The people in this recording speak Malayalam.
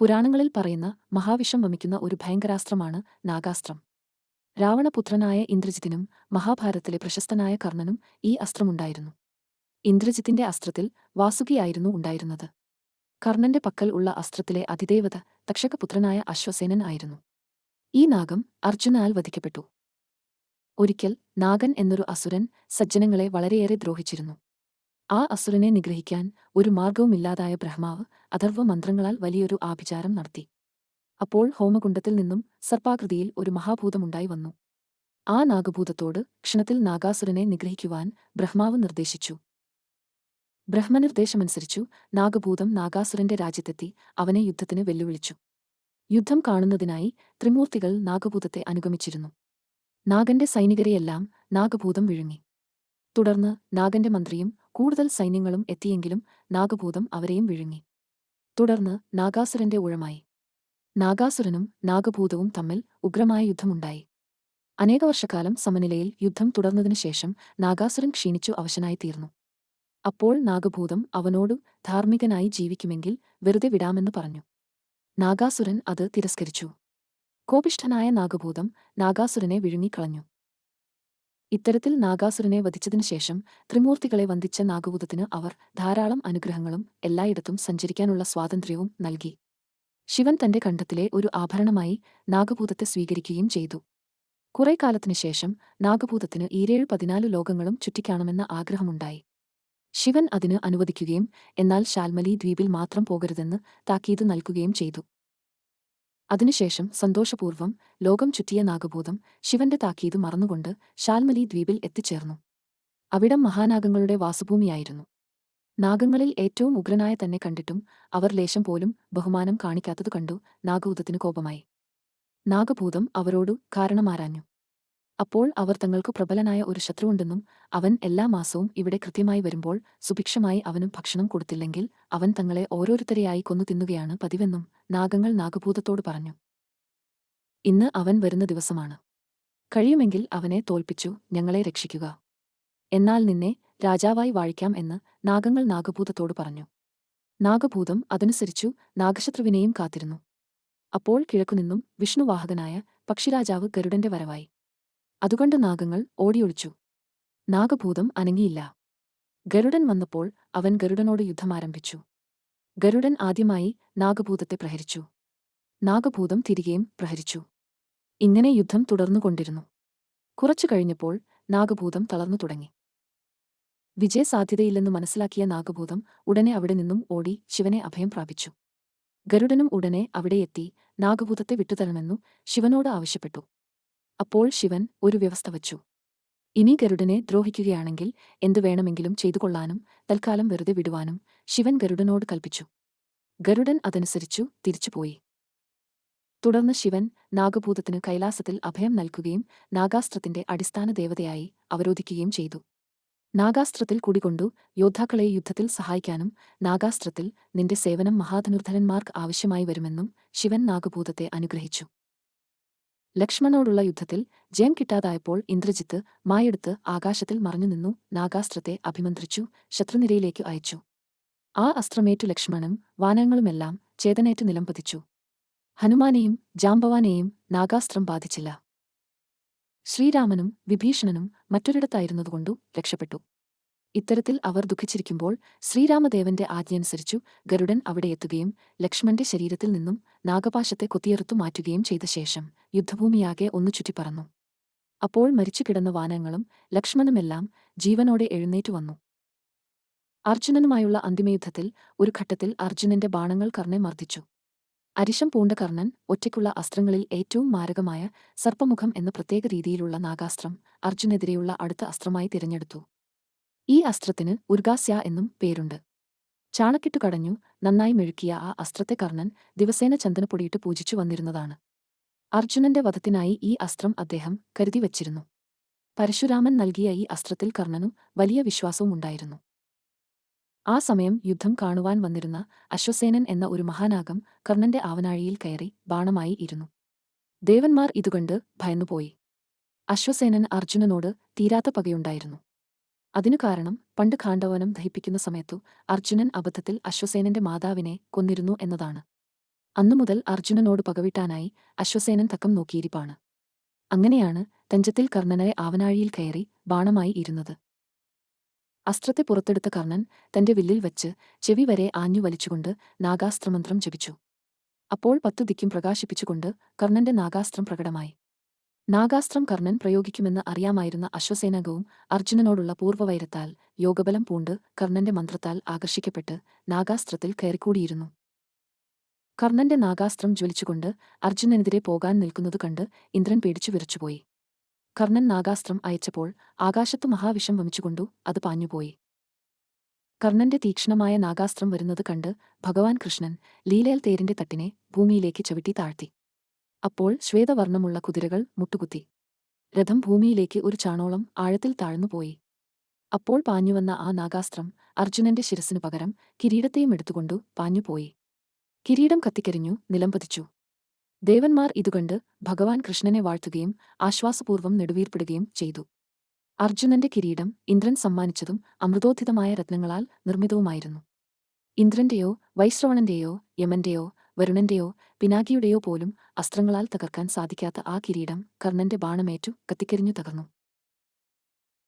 പുരാണങ്ങളിൽ പറയുന്ന മഹാവിഷം വമിക്കുന്ന ഒരു ഭയങ്കരാസ്ത്രമാണ് നാഗാസ്ത്രം. രാവണപുത്രനായ ഇന്ദ്രജിത്തിനും മഹാഭാരതത്തിലെ പ്രശസ്തനായ കർണനും ഈ അസ്ത്രമുണ്ടായിരുന്നു. ഇന്ദ്രജിത്തിന്റെ അസ്ത്രത്തിൽ വാസുകിയായിരുന്നു ഉണ്ടായിരുന്നത്. കർണന്റെ പക്കൽ ഉള്ള അസ്ത്രത്തിലെ അതിദേവത തക്ഷകപുത്രനായ അശ്വസേനൻ ആയിരുന്നു. ഈ നാഗം അർജുനാൽ വധിക്കപ്പെട്ടു. ഒരിക്കൽ നാഗൻ എന്നൊരു അസുരൻ സജ്ജനങ്ങളെ വളരെയേറെ ദ്രോഹിച്ചിരുന്നു. ആ അസുരനെ നിഗ്രഹിക്കാൻ ഒരു മാർഗവുമില്ലാതായ ബ്രഹ്മാവ് അഥർവ മന്ത്രങ്ങളാൽ വലിയൊരു ആഭിചാരം നടത്തി. അപ്പോൾ ഹോമകുണ്ടത്തിൽ നിന്നും സർപ്പാകൃതിയിൽ ഒരു മഹാഭൂതമുണ്ടായി വന്നു. ആ നാഗഭൂതത്തോട് ക്ഷണത്തിൽ നാഗാസുരനെ നിഗ്രഹിക്കുവാൻ ബ്രഹ്മാവ് നിർദ്ദേശിച്ചു. ബ്രഹ്മനിർദ്ദേശമനുസരിച്ചു നാഗഭൂതം നാഗാസുരന്റെ രാജ്യത്തെത്തി അവനെ യുദ്ധത്തിന് വെല്ലുവിളിച്ചു. യുദ്ധം കാണുന്നതിനായി ത്രിമൂർത്തികൾ നാഗഭൂതത്തെ അനുഗമിച്ചിരുന്നു. നാഗന്റെ സൈനികരെയെല്ലാം നാഗഭൂതം വിഴുങ്ങി. തുടർന്ന് നാഗന്റെ മന്ത്രിയും കൂടുതൽ സൈന്യങ്ങളും എത്തിയെങ്കിലും നാഗഭൂതം അവരെയും വിഴുങ്ങി. തുടർന്ന് നാഗാസുരന്റെ ഊഴമായി. നാഗാസുരനും നാഗഭൂതവും തമ്മിൽ ഉഗ്രമായ യുദ്ധമുണ്ടായി. അനേക വർഷക്കാലം സമനിലയിൽ യുദ്ധം തുടർന്നതിനു ശേഷം നാഗാസുരൻ ക്ഷീണിച്ചു അവശനായി തീർന്നു. അപ്പോൾ നാഗഭൂതം അവനോടു ധാർമ്മികനായി ജീവിക്കുമെങ്കിൽ വെറുതെ വിടാമെന്ന് പറഞ്ഞു. നാഗാസുരൻ അത് തിരസ്കരിച്ചു. കോപിഷ്ഠനായ നാഗഭൂതം നാഗാസുരനെ വിഴുങ്ങിക്കളഞ്ഞു. ഇത്തരത്തിൽ നാഗാസുരനെ വധിച്ചതിനു ശേഷം ത്രിമൂർത്തികളെ വന്ദിച്ച നാഗഭൂതത്തിന് അവർ ധാരാളം അനുഗ്രഹങ്ങളും എല്ലായിടത്തും സഞ്ചരിക്കാനുള്ള സ്വാതന്ത്ര്യവും നൽകി. ശിവൻ തന്റെ കണ്ഠത്തിലെ ഒരു ആഭരണമായി നാഗഭൂതത്തെ സ്വീകരിക്കുകയും ചെയ്തു. കുറെ കാലത്തിനു ശേഷം നാഗഭൂതത്തിന് ഈരേഴ് പതിനാല് ലോകങ്ങളും ചുറ്റിക്കാണമെന്ന ആഗ്രഹമുണ്ടായി. ശിവൻ അതിന് അനുവദിക്കുകയും എന്നാൽ ശാൽമലി ദ്വീപിൽ മാത്രം പോകരുതെന്ന് താക്കീത് നൽകുകയും ചെയ്തു. അതിനുശേഷം സന്തോഷപൂർവം ലോകം ചുറ്റിയ നാഗബോധം ശിവന്റെ താക്കീത് മറന്നുകൊണ്ട് ഷാൽമലി ദ്വീപിൽ എത്തിച്ചേർന്നു. അവിടം മഹാനാഗങ്ങളുടെ വാസഭൂമിയായിരുന്നു. നാഗങ്ങളിൽ ഏറ്റവും ഉഗ്രനായ തന്നെ കണ്ടിട്ടും അവർ ലേശം പോലും ബഹുമാനം കാണിക്കാത്തതു കണ്ടു നാഗഭൂതത്തിന് കോപമായി. നാഗഭൂതം അവരോടു കാരണമാരാഞ്ഞു. അപ്പോൾ അവർ തങ്ങൾക്ക് പ്രബലനായ ഒരു ശത്രുവുണ്ടെന്നും അവൻ എല്ലാ മാസവും ഇവിടെ കൃത്യമായി വരുമ്പോൾ സുഭിക്ഷമായി അവനും ഭക്ഷണം കൊടുത്തില്ലെങ്കിൽ അവൻ തങ്ങളെ ഓരോരുത്തരെയായി കൊന്നു തിന്നുകയാണ് പതിവെന്നും നാഗങ്ങൾ നാഗഭൂതത്തോട് പറഞ്ഞു. ഇന്ന് അവൻ വരുന്ന ദിവസമാണ്. കഴിയുമെങ്കിൽ അവനെ തോൽപ്പിച്ചു ഞങ്ങളെ രക്ഷിക്കുക. എന്നാൽ നിന്നെ രാജാവായി വാഴിക്കാം എന്ന് നാഗങ്ങൾ നാഗഭൂതത്തോട് പറഞ്ഞു. നാഗഭൂതം അതനുസരിച്ചു നാഗശത്രുവിനെയും കാത്തിരുന്നു. അപ്പോൾ കിഴക്കുനിന്നും വിഷ്ണുവാഹകനായ പക്ഷിരാജാവ് ഗരുഡന്റെ വരവായി. അതുകൊണ്ട് നാഗങ്ങൾ ഓടിയൊളിച്ചു. നാഗഭൂതം അനങ്ങിയില്ല. ഗരുഡൻ വന്നപ്പോൾ അവൻ ഗരുഡനോട് യുദ്ധമാരംഭിച്ചു ഗരുഡൻ ആദ്യമായി നാഗഭൂതത്തെ പ്രഹരിച്ചു. നാഗഭൂതം തിരികെയും പ്രഹരിച്ചു. ഇങ്ങനെ യുദ്ധം തുടർന്നുകൊണ്ടിരുന്നു. കുറച്ചു കഴിഞ്ഞപ്പോൾ നാഗഭൂതം തളർന്നു തുടങ്ങി. വിജയസാധ്യതയില്ലെന്ന് മനസ്സിലാക്കിയ നാഗഭൂതം ഉടനെ അവിടെ നിന്നും ഓടി ശിവനെ അഭയം പ്രാപിച്ചു. ഗരുഡനും ഉടനെ അവിടെയെത്തി നാഗഭൂതത്തെ വിട്ടുതരണമെന്നു ശിവനോട് ആവശ്യപ്പെട്ടു. അപ്പോൾ ശിവൻ ഒരു വ്യവസ്ഥ വച്ചു. ഇനി ഗരുഡനെ ദ്രോഹിക്കുകയാണെങ്കിൽ എന്തു വേണമെങ്കിലും ചെയ്തുകൊള്ളാനും തൽക്കാലം വെറുതെ വിടുവാനും ശിവൻ ഗരുഡനോട് കൽപ്പിച്ചു. ഗരുഡൻ അതനുസരിച്ചു തിരിച്ചുപോയി തുടർന്ന് ശിവൻ നാഗഭൂതത്തിന് കൈലാസത്തിൽ അഭയം നൽകുകയും നാഗാസ്ത്രത്തിന്റെ അടിസ്ഥാന ദേവതയായി അവരോധിക്കുകയും ചെയ്തു. നാഗാസ്ത്രത്തിൽ കുടികൊണ്ടു യോദ്ധാക്കളെ യുദ്ധത്തിൽ സഹായിക്കാനും നാഗാസ്ത്രത്തിൽ നിന്റെ സേവനം മഹാധനുർധരന്മാർക്ക് ആവശ്യമായി വരുമെന്നും ശിവൻ നാഗഭൂതത്തെ അനുഗ്രഹിച്ചു. ലക്ഷ്മണോടുള്ള യുദ്ധത്തിൽ ജയം കിട്ടാതായപ്പോൾ ഇന്ദ്രജിത്ത് മായെടുത്ത് ആകാശത്തിൽ മറഞ്ഞുനിന്നു നാഗാസ്ത്രത്തെ അഭിമന്ത്രിച്ചു ശത്രുനിരയിലേക്ക് അയച്ചു. ആ അസ്ത്രമേറ്റു ലക്ഷ്മണനും വാനങ്ങളുമെല്ലാം ചേതനേറ്റ് നിലംപതിച്ചു ഹനുമാനെയും ജാംബവാനെയും നാഗാസ്ത്രം ബാധിച്ചില്ല. ശ്രീരാമനും വിഭീഷണനും മറ്റൊരിടത്തായിരുന്നതുകൊണ്ടു രക്ഷപ്പെട്ടു. ഇത്തരത്തിൽ അവർ ദുഃഖിച്ചിരിക്കുമ്പോൾ ശ്രീരാമദേവന്റെ ആജ്ഞയനുസരിച്ചു ഗരുഡൻ അവിടെ എത്തുകയും ലക്ഷ്മണന്റെ ശരീരത്തിൽ നിന്നും നാഗപാശത്തെ കൊത്തിയെറുത്തു മാറ്റുകയും ചെയ്ത ശേഷം യുദ്ധഭൂമിയാകെ ഒന്നു ചുറ്റിപ്പറന്നു അപ്പോൾ മരിച്ചു മരിച്ചുകിടന്ന വാനങ്ങളും ലക്ഷ്മണുമെല്ലാം ജീവനോടെ എഴുന്നേറ്റു വന്നു. അർജുനനുമായുള്ള അന്തിമയുദ്ധത്തിൽ ഒരു ഘട്ടത്തിൽ അർജുനന്റെ ബാണങ്ങൾ കർണെ മർദ്ദിച്ചു. അരിശം പൂണ്ട കർണൻ ഒറ്റയ്ക്കുള്ള അസ്ത്രങ്ങളിൽ ഏറ്റവും മാരകമായ സർപ്പമുഖം എന്ന പ്രത്യേക രീതിയിലുള്ള നാഗാസ്ത്രം അർജുനെതിരെയുള്ള അടുത്ത അസ്ത്രമായി തിരഞ്ഞെടുത്തു. ഈ അസ്ത്രത്തിന് ഉർഗാസ്യ എന്നും പേരുണ്ട്. ചാണക്കിട്ടു കടഞ്ഞു നന്നായി മെഴുക്കിയ ആ അസ്ത്രത്തെ കർണൻ ദിവസേന ചന്ദനപ്പൊടിയിട്ട് പൂജിച്ചു വന്നിരുന്നതാണ്. അർജുനന്റെ വധത്തിനായി ഈ അസ്ത്രം അദ്ദേഹം കരുതി വച്ചിരുന്നു. പരശുരാമൻ നൽകിയ ഈ അസ്ത്രത്തിൽ കർണനു വലിയ വിശ്വാസവും ഉണ്ടായിരുന്നു. ആ സമയം യുദ്ധം കാണുവാൻ വന്നിരുന്ന അശ്വസേനൻ എന്ന ഒരു മഹാനാഗം കർണന്റെ ആവനാഴിയിൽ കയറി ബാണമായി ഇരുന്നു. ദേവന്മാർ ഇതുകണ്ട് ഭയന്നുപോയി. അശ്വസേനൻ അർജുനനോട് തീരാത്ത പകയുണ്ടായിരുന്നു. അതിനു കാരണം പണ്ട് ഖാണ്ഡവനം ദഹിപ്പിക്കുന്ന സമയത്തു അർജുനൻ അബദ്ധത്തിൽ അശ്വസേനന്റെ മാതാവിനെ കൊന്നിരുന്നു എന്നതാണ്. അന്നുമുതൽ അർജുനനോട് പകവിട്ടാനായി അശ്വസേനൻ തക്കം നോക്കിയിരിപ്പാണ്. അങ്ങനെയാണ് തഞ്ചത്തിൽ കർണനെ ആവനാഴിയിൽ കയറി ബാണമായി ഇരുന്നത്. അസ്ത്രത്തെ പുറത്തെടുത്ത കർണൻ തന്റെ വില്ലിൽ വച്ച് ചെവി വരെ ആഞ്ഞു വലിച്ചുകൊണ്ട് നാഗാസ്ത്രമന്ത്രം ജപിച്ചു. അപ്പോൾ പത്തു ദിക്കും പ്രകാശിപ്പിച്ചുകൊണ്ട് കർണന്റെ നാഗാസ്ത്രം പ്രകടമായി. നാഗാസ്ത്രം കർണൻ പ്രയോഗിക്കുമെന്ന് അറിയാമായിരുന്ന അശ്വസേനകവും അർജുനനോടുള്ള പൂർവവൈരത്താൽ യോഗബലം പൂണ്ട് കർണന്റെ മന്ത്രത്താൽ ആകർഷിക്കപ്പെട്ട് നാഗാസ്ത്രത്തിൽ കയറിക്കൂടിയിരുന്നു. കർണന്റെ നാഗാസ്ത്രം ജ്വലിച്ചുകൊണ്ട് അർജുനനെതിരെ പോകാൻ നിൽക്കുന്നത് കണ്ട് ഇന്ദ്രൻ പേടിച്ചു വിറച്ചുപോയി. കർണൻ നാഗാസ്ത്രം അയച്ചപ്പോൾ ആകാശത്തു മഹാവിഷം വമിച്ചുകൊണ്ടു അത് പാഞ്ഞുപോയി. കർണന്റെ തീക്ഷ്ണമായ നാഗാസ്ത്രം വരുന്നത് കണ്ട് ഭഗവാൻ കൃഷ്ണൻ ലീലയൽ തേരിന്റെ തട്ടിനെ ഭൂമിയിലേക്ക് ചവിട്ടി താഴ്ത്തി. അപ്പോൾ ശ്വേതവർണമുള്ള കുതിരകൾ മുട്ടുകുത്തി. രഥം ഭൂമിയിലേക്ക് ഒരു ചാണോളം ആഴത്തിൽ താഴ്ന്നുപോയി അപ്പോൾ പാഞ്ഞുവന്ന ആ നാഗാസ്ത്രം അർജുനന്റെ ശിരസിനു പകരം കിരീടത്തെയും എടുത്തുകൊണ്ടു പാഞ്ഞുപോയി കിരീടം കത്തിക്കരിഞ്ഞു നിലംപതിച്ചു ദേവന്മാർ ഇതുകണ്ട് ഭഗവാൻ കൃഷ്ണനെ വാഴ്ത്തുകയും ആശ്വാസപൂർവം നെടുവീർപ്പിടുകയും ചെയ്തു. അർജുനന്റെ കിരീടം ഇന്ദ്രൻ സമ്മാനിച്ചതും അമൃതോധിതമായ രത്നങ്ങളാൽ നിർമ്മിതവുമായിരുന്നു. ഇന്ദ്രന്റെയോ വൈശ്രവണന്റെയോ യമന്റെയോ വരുണന്റെയോ പിനാകിയുടെയോ പോലും അസ്ത്രങ്ങളാൽ തകർക്കാൻ സാധിക്കാത്ത ആ കിരീടം കർണന്റെ ബാണമേറ്റു കത്തിക്കരിഞ്ഞു തകർന്നു.